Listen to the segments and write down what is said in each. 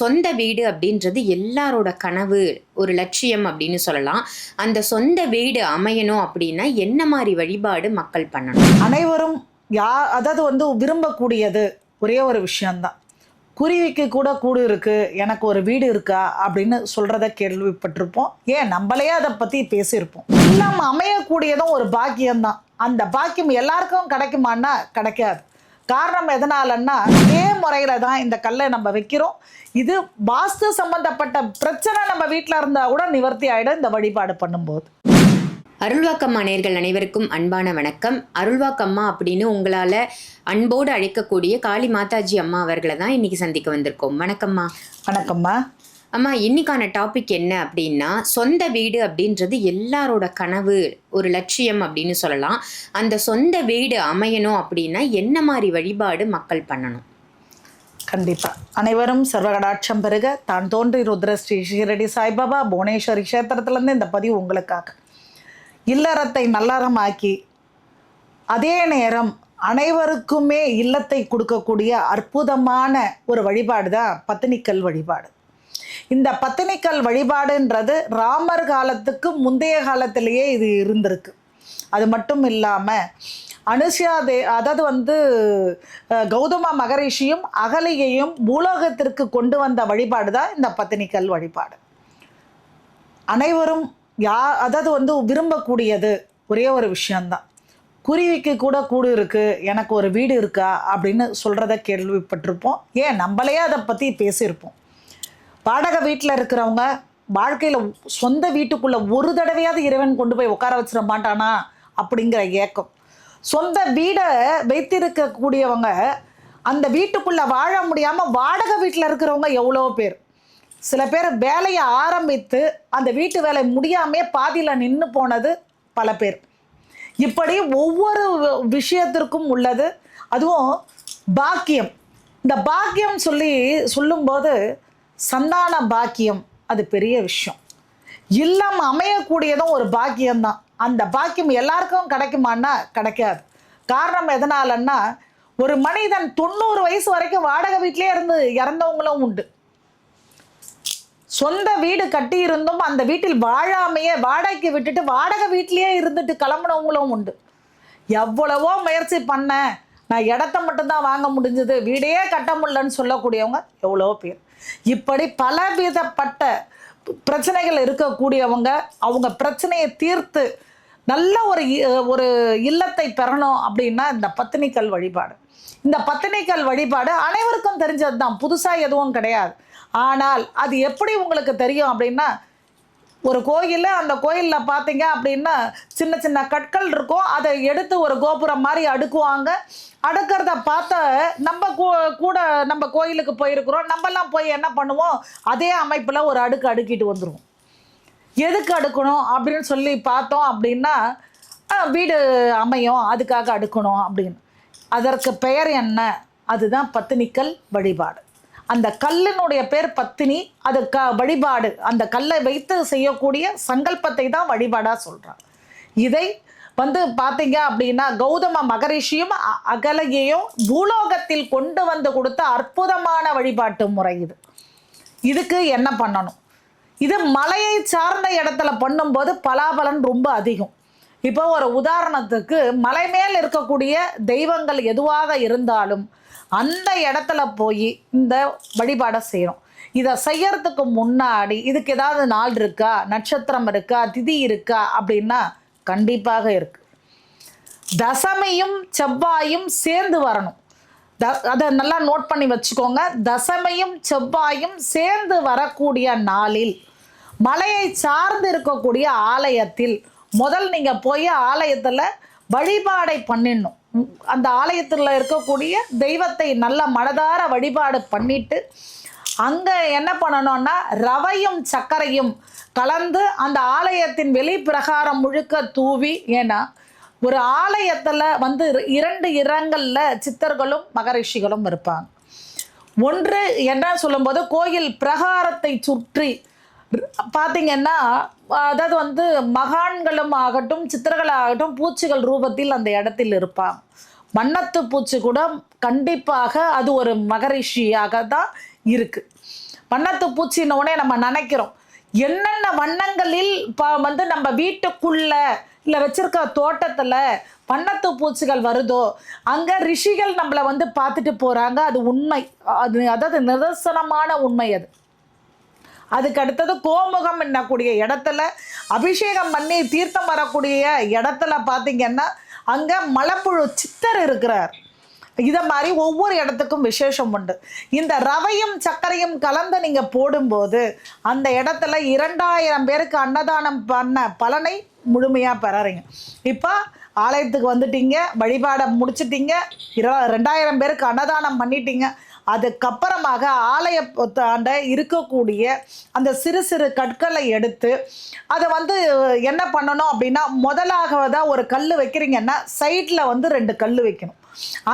சொந்த வீடு அப்படின்றது எல்லாரோட கனவு ஒரு லட்சியம் அப்படின்னு சொல்லலாம். அந்த சொந்த வீடு அமையணும் அப்படின்னா என்ன மாதிரி வழிபாடு மக்கள் பண்ணணும்? அனைவரும் யா அதாவது வந்து விரும்பக்கூடியது ஒரே ஒரு விஷயம்தான். குருவிக்கு கூட கூடு இருக்கு எனக்கு ஒரு வீடு இருக்கா அப்படின்னு சொல்றத கேள்விப்பட்டிருப்போம். ஏன்? நம்மளே அதை பத்தி பேசியிருப்போம். நம்ம அமையக்கூடியதும் ஒரு பாக்கியம்தான். அந்த பாக்கியம் எல்லாருக்கும் கிடைக்குமான்னா கிடைக்காது. காரணம் எதனாலன்னா இதே முறையில தான் இந்த கல்லை நம்ம வைக்கிறோம். இது வாஸ்து சம்பந்தப்பட்ட பிரச்சனை நம்ம வீட்டில் இருந்தா கூட நிவர்த்தி ஆயிடும் இந்த வழிபாடு பண்ணும்போது. அருள்வாக்கம்மா நேர்கள் அனைவருக்கும் அன்பான வணக்கம். அருள்வாக்கம்மா அப்படின்னு உங்களால் அன்போடு அழைக்கக்கூடிய காளி மாதாஜி அம்மா அவர்களை தான் இன்னைக்கு சந்திக்க வந்திருக்கோம். வணக்கம்மா. வணக்கம்மா. அம்மா இன்னைக்கான டாபிக் என்ன அப்படின்னா சொந்த வீடு அப்படின்றது எல்லாரோட கனவு ஒரு லட்சியம் அப்படின்னு சொல்லலாம். அந்த சொந்த வீடு அமையணும் அப்படின்னா என்ன மாதிரி வழிபாடு மக்கள் பண்ணணும்? கண்டிப்பாக அனைவரும் சர்வகடாட்சம் பெருக தான் தோன்றி ருத்ர ஸ்ரீ ஷீரடி சாய்பாபா புவனேஸ்வரி க்ஷேத்திரத்திலேருந்து இந்த பதிவு உங்களுக்காக. இல்லறத்தை நல்லறமாக்கி அதே நேரம் அனைவருக்குமே இல்லத்தை கொடுக்கக்கூடிய அற்புதமான ஒரு வழிபாடு தான் பத்தினிக்கல் வழிபாடு. இந்த பத்தினிக்கல் வழிபாடுன்றது ராமர் காலத்துக்கு முந்தைய காலத்திலேயே இது இருந்திருக்கு. அது மட்டும் இல்லாமல் அனுஷியா தே அதாவது வந்து கௌதம மகரிஷியும் அகலியையும் பூலோகத்திற்கு கொண்டு வந்த வழிபாடு தான் இந்த பத்தினிக்கல் வழிபாடு. அனைவரும் யா அதாவது வந்து விரும்பக்கூடியது ஒரே ஒரு விஷயந்தான் குருவிக்கு கூட கூடு இருக்குது எனக்கு ஒரு வீடு இருக்கா அப்படின்னு சொல்கிறத கேள்விப்பட்டிருப்போம். ஏன்? நம்மளே அதை பற்றி பேசியிருப்போம். வாடகை வீட்டில் இருக்கிறவங்க வாழ்க்கையில் சொந்த வீட்டுக்குள்ளே ஒரு தடவையாவது இறைவன் கொண்டு போய் உட்கார வச்சிட மாட்டானா அப்படிங்கிற ஏக்கம். சொந்த வீடை வைத்திருக்கக்கூடியவங்க அந்த வீட்டுக்குள்ளே வாழ முடியாமல் வாடகை வீட்டில் இருக்கிறவங்க எவ்வளோ பேர். சில பேர் வேலையை ஆரம்பித்து அந்த வீட்டு வேலை முடியாமே பாதியில் நின்று போனது பல பேர். இப்படி ஒவ்வொரு விஷயத்திற்கும் உள்ளது. அதுவும் பாக்கியம். இந்த பாக்கியம் சொல்லி சொல்லும்போது சந்தான பாக்கியம் அது பெரிய விஷயம். இல்லம் அமையக்கூடியதும் ஒரு பாக்கியம்தான். அந்த பாக்கியம் எல்லாருக்கும் கிடைக்குமான்னா கிடைக்காது. காரணம் எதனாலன்னா ஒரு மனிதன் தொண்ணூறு வயசு வரைக்கும் வாடகை வீட்டிலே இருந்து இறந்தவங்களும் உண்டு. சொந்த வீடு கட்டி இருந்தும் அந்த வீட்டில் வாழாமையே வாடகைக்கு விட்டுட்டு வாடகை வீட்டிலேயே இருந்துட்டு கிளம்புனவங்களும் உண்டு. எவ்வளவோ முயற்சி பண்ணேன். நான் இடத்த மட்டும்தான் வாங்க முடிஞ்சது. வீடையே கட்ட முடியலன்னு சொல்லக்கூடியவங்க எவ்வளோ பேர். இப்படி பலவிதப்பட்ட பிரச்சனைகள் இருக்கக்கூடியவங்க அவங்க பிரச்சனையை தீர்த்து நல்ல ஒரு இ- ஒரு இல்லத்தை பெறணும் அப்படின்னா இந்த பத்தினிக்கல் வழிபாடு. இந்த பத்தினிக்கல் வழிபாடு அனைவருக்கும் தெரிஞ்சது தான் புதுசாக எதுவும் கிடையாது. ஆனால் அது எப்படி உங்களுக்கு தெரியும் அப்படின்னா ஒரு கோயிலில் அந்த கோயிலில் பார்த்தீங்க அப்படின்னா சின்ன சின்ன கற்கள் இருக்கும் அதை எடுத்து ஒரு கோபுரம் மாதிரி அடுக்குவாங்க. அடுக்கிறத பார்த்த நம்ம கூ- கூட நம்ம கோயிலுக்கு போயிருக்கிறோம். நம்மலாம் போய் என்ன பண்ணுவோம்? அதே அமைப்பில் ஒரு அடுக்கு அடுக்கிட்டு வந்துடுவோம் எதுக்கு அடுக்கணும் அப்படின்னு சொல்லி பார்த்தோம் அப்படின்னா வீடு அமையும் அதுக்காக அடுக்கணும் அப்படின்னு. அதற்கு பெயர் என்ன? அதுதான் பத்தினிக்கல் வழிபாடு. அந்த கல்லினுடைய பேர் பத்தினி அது க வழிபாடு. அந்த கல்லை வைத்து செய்யக்கூடிய சங்கல்பத்தை தான் வழிபாடாக சொல்கிறாங்க இதை வந்து பார்த்தீங்க அப்படின்னா கௌதம மகரிஷியும் அ- அகலையையும் பூலோகத்தில் கொண்டு வந்து கொடுத்த அற்புதமான வழிபாட்டு முறை இது. இதுக்கு என்ன பண்ணணும்? இது மலையை சார்ந்த இடத்துல பண்ணும்போது பலாபலன் ரொம்ப அதிகம். இப்போ ஒரு உதாரணத்துக்கு மலை மேல் இருக்கக்கூடிய தெய்வங்கள் எதுவாக இருந்தாலும் அந்த இடத்துல போய் இந்த வழிபாடை செய்யணும். இதை செய்யறதுக்கு முன்னாடி இதுக்கு ஏதாவது நாள் இருக்கா நட்சத்திரம் இருக்கா திதி இருக்கா அப்படின்னா கண்டிப்பாக இருக்கு. தசமையும் செவ்வாயும் சேர்ந்து வரணும். த அதை நல்லா நோட் பண்ணி வச்சுக்கோங்க. தசமையும் செவ்வாயும் சேர்ந்து வரக்கூடிய நாளில் மலையை சார்ந்து இருக்கக்கூடிய ஆலயத்தில் முதல் நீங்கள் போய் ஆலயத்தில் வழிபாடை பண்ணிடணும். அந்த ஆலயத்தில் இருக்கக்கூடிய தெய்வத்தை நல்ல மனதார வழிபாடு பண்ணிட்டு அங்கே என்ன பண்ணணும்னா ரவையும் சர்க்கரையும் கலந்து அந்த ஆலயத்தின் வெளி பிரகாரம் முழுக்க தூவி ஏன்னா ஒரு ஆலயத்தில் வந்து இரண்டு இரங்களில் சித்தர்களும் மகரிஷிகளும் இருப்பாங்க. ஒன்று என்ன சொல்லும்போது கோயில் பிரகாரத்தை சுற்றி பார்த்தீங்கன்னா அதாவது வந்து மகான்களும் ஆகட்டும் சித்தர்களாகட்டும் பூச்சிகள் ரூபத்தில் அந்த இடத்தில் இருப்பாங்க. வண்ணத்து பூச்சி கூட கண்டிப்பாக அது ஒரு மகரிஷியாக தான் இருக்குது வண்ணத்து பூச்சின உடனே நம்ம நினைக்கிறோம் என்னென்ன வண்ணங்களில் இப்போ வந்து நம்ம வீட்டுக்குள்ள இல்லை வச்சிருக்க தோட்டத்தில் வண்ணத்து பூச்சிகள் வருதோ அங்கே ரிஷிகள் நம்மளை வந்து பார்த்துட்டு போகிறாங்க அது உண்மை. அது அதாவது நிதர்சனமான உண்மை அது. அதுக்கு அடுத்தது கோமுகம் என்னக்கூடிய இடத்துல அபிஷேகம் பண்ணி தீர்த்தம் வரக்கூடிய இடத்துல பார்த்தீங்கன்னா அங்கே மலப்புழு சித்தர் இருக்கிறார். இதை மாதிரி ஒவ்வொரு இடத்துக்கும் விசேஷம் உண்டு. இந்த ரவையும் சர்க்கரையும் கலந்து நீங்கள் போடும்போது அந்த இடத்துல இரண்டாயிரம் பேருக்கு அன்னதானம் பண்ண பலனை முழுமையாக பெறறீங்க. இப்போ ஆலயத்துக்கு வந்துட்டீங்க வழிபாடை முடிச்சிட்டீங்க இர ரெண்டாயிரம் பேருக்கு அன்னதானம் பண்ணிட்டீங்க அதுக்கப்புறமாக ஆலய ஆண்ட இருக்கக்கூடிய அந்த சிறு சிறு கற்களை எடுத்து அதை வந்து என்ன பண்ணணும் அப்படின்னா முதலாக தான் ஒரு கல் வைக்கிறீங்கன்னா சைடில் வந்து ரெண்டு கல் வைக்கணும்.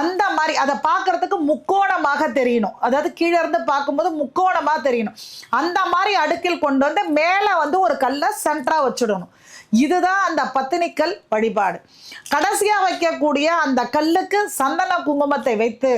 அந்த மாதிரி அதை பார்க்கறதுக்கு முக்கோணமாக தெரியணும். அதாவது கீழே இருந்து பார்க்கும்போது முக்கோணமாக தெரியணும். அந்த மாதிரி அடுக்கில் கொண்டு வந்து மேலே வந்து ஒரு கல்லை சென்டராக வச்சுடணும். இதுதான் அந்த பத்தினிக்கல் வழிபாடு. கடைசியாக வைக்கக்கூடிய அந்த கல்லுக்கு சந்தன குங்குமத்தை வைத்து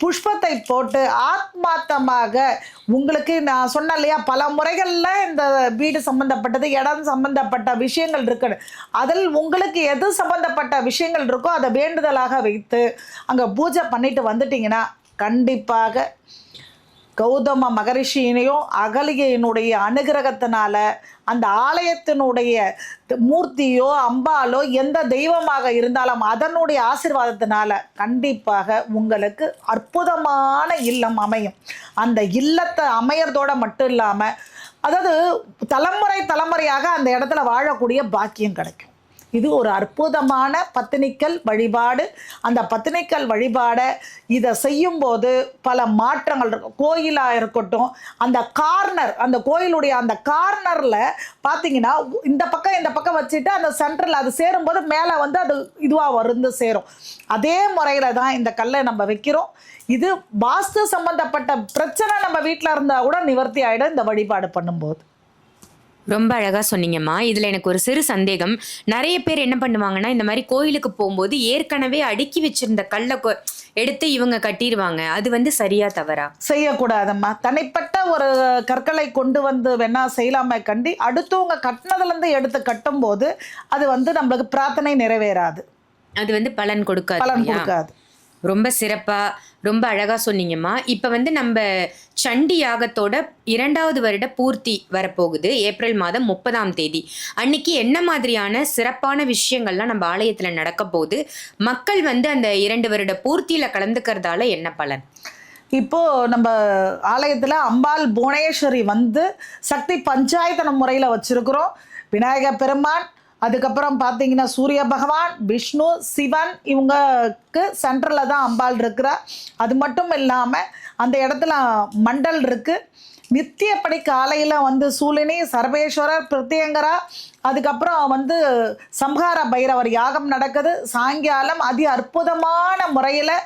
புஷ்பத்தை போட்டு ஆத்மார்த்தமாக உங்களுக்கு நான் சொன்னேன் இல்லையா பல முறைகளில் இந்த வீடு சம்பந்தப்பட்டது இடம் சம்பந்தப்பட்ட விஷயங்கள் இருக்குது அதில் உங்களுக்கு எது சம்பந்தப்பட்ட விஷயங்கள் இருக்கோ அதை வேண்டுதலாக வைத்து அங்கே பூஜை பண்ணிட்டு வந்துட்டீங்கன்னா கண்டிப்பாக கௌதம மகரிஷியினையும் அகலிகையினுடைய அனுகிரகத்தினால அந்த ஆலயத்தினுடைய மூர்த்தியோ அம்பாலோ எந்த தெய்வமாக இருந்தாலும் அதனுடைய ஆசிர்வாதத்தினால கண்டிப்பாக உங்களுக்கு அற்புதமான இல்லம் அமையும். அந்த இல்லத்தை அமையறதோட மட்டும் இல்லாமல் அதாவது தலைமுறை தலைமுறையாக அந்த இடத்துல வாழக்கூடிய பாக்கியம் கிடைக்கும். இது ஒரு அற்புதமான பத்தினிக்கல் வழிபாடு. அந்த பத்தினிக்கல் வழிபாடை இதை செய்யும்போது பல மாற்றங்கள் இருக்கும். கோயிலாக இருக்கட்டும் அந்த கார்னர் அந்த கோயிலுடைய அந்த கார்னரில் பார்த்தீங்கன்னா இந்த பக்கம் இந்த பக்கம் வச்சுட்டு அந்த சென்டரில் அது சேரும்போது மேலே வந்து அது இதுவாக வந்து சேரும். அதே முறையில் தான் இந்த கல்லை நம்ம வைக்கிறோம். இது வாஸ்து சம்பந்தப்பட்ட பிரச்சனை நம்ம வீட்டில் இருந்தால் கூட நிவர்த்தி ஆகிடும் இந்த வழிபாடு பண்ணும்போது. ரொம்ப அழகா சொன்னீங்கம்மா. இதுல எனக்கு ஒரு சிறு சந்தேகம். நிறைய பேர் என்ன பண்ணுவாங்கன்னா இந்த மாதிரி கோயிலுக்கு போகும்போது ஏற்கனவே அடுக்கி வச்சிருந்த கல்லை கொ- எடுத்து இவங்க கட்டிடுவாங்க அது வந்து சரியா தவறா? செய்யக்கூடாதம்மா. தனிப்பட்ட ஒரு கற்களை கொண்டு வந்து வேணா செய்யலாமே கண்டி அடுத்தவங்க கட்டினதுலேருந்து எடுத்து கட்டும்போது அது வந்து நம்மளுக்கு பிரார்த்தனை நிறைவேறாது. அது வந்து பலன் கொடுக்காது பலன்? கொடுக்காது. ரொம்ப சிறப்பாக ரொம்ப அழகாக சொன்னீங்கம்மா. இப்போ வந்து நம்ம சண்டி யாகத்தோட இரண்டாவது வருட பூர்த்தி வரப்போகுது ஏப்ரல் மாதம் முப்பதாம் தேதி. அன்னைக்கு என்ன மாதிரியான சிறப்பான விஷயங்கள்லாம் நம்ம ஆலயத்தில் நடக்க போகுது? மக்கள் வந்து அந்த இரண்டு வருட பூர்த்தியில் கலந்துக்கிறதால என்ன பலன்? இப்போ நம்ம ஆலயத்தில் அம்பாள் புவனேஸ்வரி வந்து சக்தி பஞ்சாயத்தன முறையில் வச்சிருக்கிறோம். விநாயகர் பெருமான் அதுக்கப்புறம் பார்த்தீங்கன்னா சூரிய பகவான் விஷ்ணு சிவன் இவங்களுக்கு சென்ட்ரலில் தான் அம்பாள் இருக்கிறார் அது மட்டும் இல்லாமல் அந்த இடத்துல மண்டல் இருக்குது நித்தியப்படி காலையில் வந்து சூலினி சர்வேஸ்வரர் பிரத்யங்கரா அதுக்கப்புறம் வந்து சம்ஹார பைரவர் யாகம் நடக்குது. சாயங்காலம் அதி அற்புதமான முறையில்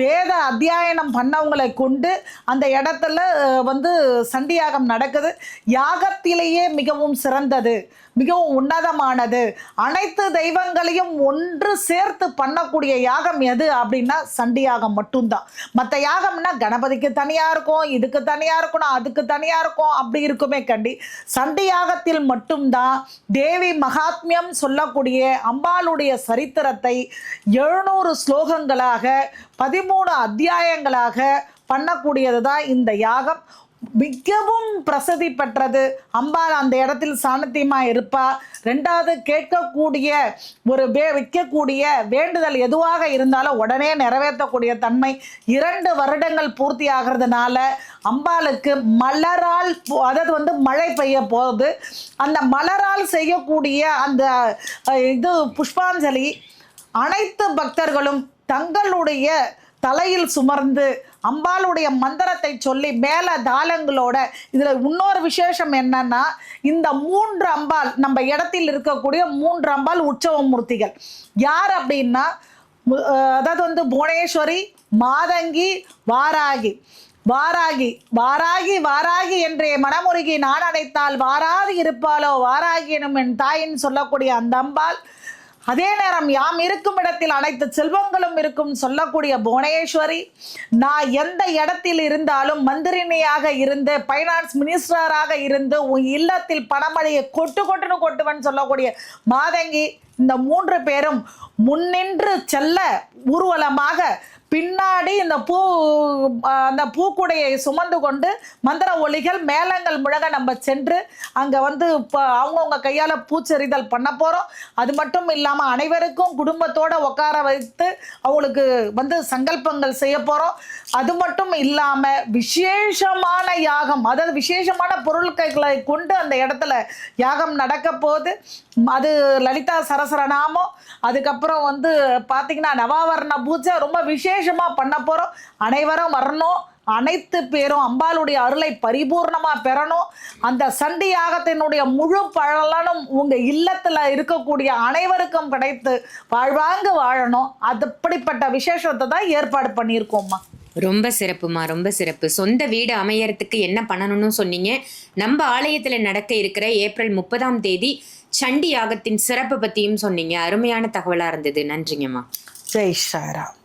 வேத அத்தியாயனம் பண்ணவங்களை கொண்டு அந்த இடத்துல வந்து சண்டி யாகம் நடக்குது. யாகத்திலேயே மிகவும் சிறந்தது மிகவும் உன்னதமானது. அனைத்து தெய்வங்களையும் ஒன்று சேர்த்து பண்ணக்கூடிய யாகம் எது அப்படின்னா சண்டி யாகம் மட்டும்தான். மற்ற யாகம்னா கணபதிக்கு தனியாக இருக்கும் இதுக்கு தனியாக இருக்கணும் அதுக்கு தனியாக இருக்கும் அப்படி இருக்குமே கண்டி. சண்டி யாகத்தில் மட்டும்தான் தேவி மகாத்மியம் சொல்லக்கூடிய அம்பாளுடைய சரித்திரத்தை எழுநூறு ஸ்லோகங்களாக பதிமூணு அத்தியாயங்களாக பண்ணக்கூடியது தான் இந்த யாகம். மிகவும் பிரசித்தி பெற்றது. அம்பாள் அந்த இடத்தில் சாணத்தியமா இருப்பா. ரெண்டாவது கேட்கக்கூடிய ஒரு வே விற்கக்கூடிய வேண்டுதல் எதுவாக இருந்தாலும் உடனே நிறைவேற்றக்கூடிய தன்மை இரண்டு வருடங்கள் பூர்த்தி ஆகிறதுனால அம்பாளுக்கு மலரால் அதாவது வந்து மழை பெய்ய போகுது. அந்த மலரால் செய்யக்கூடிய அந்த இது புஷ்பாஞ்சலி அனைத்து பக்தர்களும் தங்களுடைய தலையில் சுமர்ந்து அம்பாளுடைய மந்திரத்தை சொல்லி மேல தாளங்களோட இதில் இன்னொரு விசேஷம் என்னன்னா இந்த மூன்று அம்பாள் நம்ம இடத்தில் இருக்கக்கூடிய மூன்று அம்பாள் உற்சவ மூர்த்திகள் யார் அப்படின்னா அதாவது வந்து புவனேஸ்வரி மாதங்கி வாராகி. வாராகி வாராகி வாராகி என்றே மனமுருகி நான் அடைத்தால் வாராது இருப்பாளோ? வாராகி எனும் என் தாயின்னு சொல்லக்கூடிய அந்த அம்பாள் அதே நேரம் யாம் இருக்கும் இடத்தில் அனைத்து செல்வங்களும் இருக்கும் சொல்லக்கூடிய புவனேஸ்வரி நான் எந்த இடத்தில் இருந்தாலும் மந்திரினியாக இருந்து ஃபைனான்ஸ் மினிஸ்டராக இருந்து உன் இல்லத்தில் பணமழையை கொட்டு கொட்டுன்னு கொட்டுவன் சொல்லக்கூடிய மாதங்கி இந்த மூன்று பேரும் முன்னின்று செல்ல ஊர்வலமாக பின்னாடி இந்த பூ அந்த பூக்குடையை சுமந்து கொண்டு மந்திர ஒளிகள் மேளங்கள் முழக நம்ம சென்று அங்கே வந்து இப்போ அவங்கவுங்க கையால் பூச்செறிதல் பண்ண போகிறோம் அது மட்டும் இல்லாமல் அனைவருக்கும் குடும்பத்தோட உட்கார வைத்து அவங்களுக்கு வந்து சங்கல்பங்கள் செய்ய போகிறோம் அது மட்டும் இல்லாமல் விசேஷமான யாகம் அதாவது விசேஷமான பொருட்களை கொண்டு அந்த இடத்துல யாகம் நடக்க போகுது. அது லலிதா சரசரநாமம். அதுக்கப்புறம் வந்து பார்த்திங்கன்னா நவாவரண பூஜை ரொம்ப விசேஷமாக பண்ண போகிறோம் அனைவரும் வரணும். அனைத்து பேரும் அம்பாளுடைய அருளை பரிபூர்ணமாக பெறணும். அந்த சண்டி யாகத்தினுடைய முழு பலனும் உங்கள் இல்லத்தில் இருக்கக்கூடிய அனைவருக்கும் கிடைத்து வாழ்வாங்கு வாழணும். அப்படிப்பட்ட விசேஷத்தை தான் ஏற்பாடு பண்ணியிருக்கோம்மா. ரொம்ப சிறப்புமா ரொம்ப சிறப்பு. சொந்த வீடு அமையறதுக்கு என்ன பண்ணணும்னு சொன்னீங்க. நம்ம ஆலயத்துல நடக்க இருக்கிற ஏப்ரல் முப்பதாம் தேதி சண்டி யாகத்தின் சிறப்பு பத்தியும் சொன்னீங்க. அருமையான தகவலா இருந்தது. நன்றிங்கம்மா. ஜெய் ஷாராம்